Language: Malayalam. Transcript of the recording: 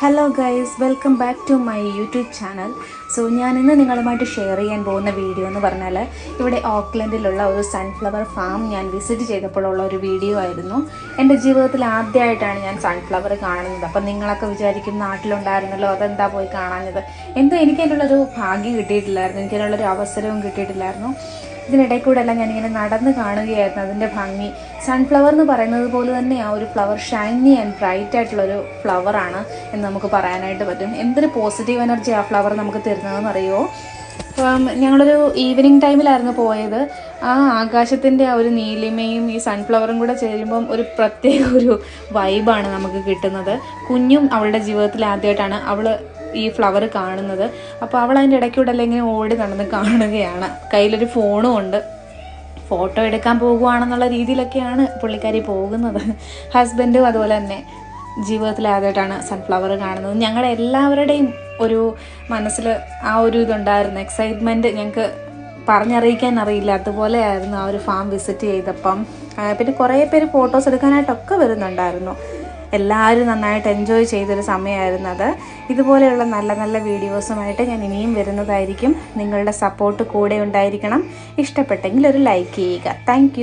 Hello guys welcome back to my YouTube channel so ഞാൻ ഇന്ന് നിങ്ങളുമായിട്ട് ഷെയർ ചെയ്യാൻ പോകുന്ന വീഡിയോ എന്ന് പറഞ്ഞാൽ ഇവിടെ ഓക്ലൻഡിലുള്ള ഒരു സൺഫ്ലവർ ഫാം ഞാൻ വിസിറ്റ് ചെയ്തപ്പോഴുള്ള ഒരു വീഡിയോ ആയിരുന്നു. എന്റെ ജീവിതത്തിൽ ആദ്യമായിട്ടാണ് ഞാൻ സൺഫ്ലവർ കാണുന്നത്. അപ്പം നിങ്ങളൊക്കെ വിചാരിക്കും നാട്ടിലുണ്ടായിരുന്നല്ലോ അതെന്താ പോയി കാണാഞ്ഞത്? എന്തോ എനിക്ക് അതിനുള്ളൊരു ഭാഗ്യം കിട്ടിയിട്ടില്ലായിരുന്നു. എനിക്ക് അതിനുള്ളൊരു അവസരവും കിട്ടിയിട്ടില്ലായിരുന്നു. ഇതിനിടയിൽ കൂടെ എല്ലാം ഞാനിങ്ങനെ നടന്ന് കാണുകയായിരുന്നു അതിന്റെ ഭംഗി. സൺഫ്ലവർ എന്ന് പറയുന്നത് പോലെ തന്നെ ആ ഒരു ഫ്ലവർ ഷൈനി ആൻഡ് ബ്രൈറ്റ് ആയിട്ടുള്ളൊരു ഫ്ലവറാണ് എന്ന് നമുക്ക് പറയാനായിട്ട് പറ്റും. എന്തൊരു പോസിറ്റീവ് എനർജി ആ ഫ്ലവർ നമുക്ക് തരുന്നതെന്ന് അറിയുമോ? ഞങ്ങളൊരു ഈവനിങ് ടൈമിലായിരുന്നു പോയത്. ആ ആകാശത്തിന്റെ ആ ഒരു നീലിമയും ഈ സൺഫ്ലവറും കൂടെ ചേരുമ്പം ഒരു പ്രത്യേക ഒരു വൈബാണ് നമുക്ക് കിട്ടുന്നത്. കുഞ്ഞും അവളുടെ ജീവിതത്തിൽ ആദ്യമായിട്ടാണ് അവൾ ഈ ഫ്ലവർ കാണുന്നത്. അപ്പോൾ അവൾ അതിന്റെ ഇടയ്ക്കൂടെ അല്ലെങ്കിൽ ഓടി നടന്ന് കാണുകയാണ്. കയ്യിലൊരു ഫോണും ഉണ്ട്. ഫോട്ടോ എടുക്കാൻ പോകുവാണെന്നുള്ള രീതിയിലൊക്കെയാണ് പുള്ളിക്കാരി പോകുന്നത്. ഹസ്ബൻഡും അതുപോലെ തന്നെ ജീവിതത്തിൽ ആദ്യമായിട്ടാണ് സൺഫ്ലവർ കാണുന്നത്. ഞങ്ങളുടെ എല്ലാവരുടെയും ഒരു മനസ്സിൽ ആ ഒരു ഇതുണ്ടായിരുന്നു. എക്സൈറ്റ്മെന്റ് ഞങ്ങൾക്ക് പറഞ്ഞറിയിക്കാൻ അറിയില്ല. അതുപോലെ ആയിരുന്നു ആ ഒരു ഫാം വിസിറ്റ് ചെയ്തപ്പം. പിന്നെ കുറേ പേര് ഫോട്ടോസ് എടുക്കാനായിട്ടൊക്കെ വരുന്നുണ്ടായിരുന്നു. എല്ലാവരും നന്നായിട്ട് എൻജോയ് ചെയ്തൊരു സമയമായിരുന്നു അത് ഇതുപോലെയുള്ള നല്ല നല്ല വീഡിയോസുമായിട്ട് ഞാൻ ഇനിയും വരുന്നതായിരിക്കും. നിങ്ങളുടെ സപ്പോർട്ട് കൂടെ ഉണ്ടായിരിക്കണം. ഇഷ്ടപ്പെട്ടെങ്കിൽ ഒരു ലൈക്ക് ചെയ്യുക. താങ്ക്